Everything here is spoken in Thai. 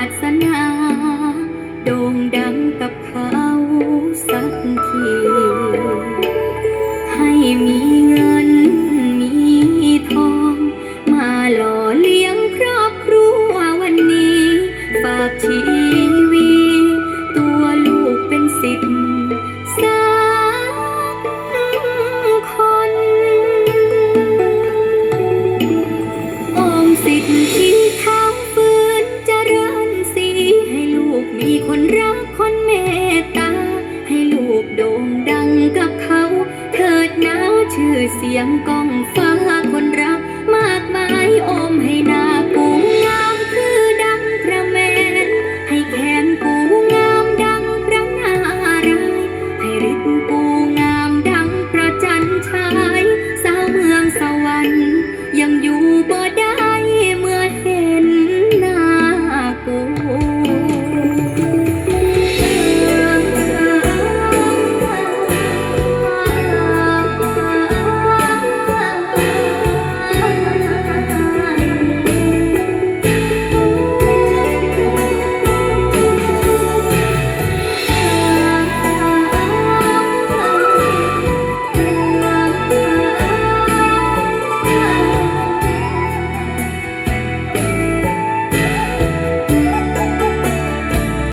าสนา คนเมตตา ให้ลูกโด่งดังกับเขา เถิดหนาวชื่อเสียงก้องฟ้า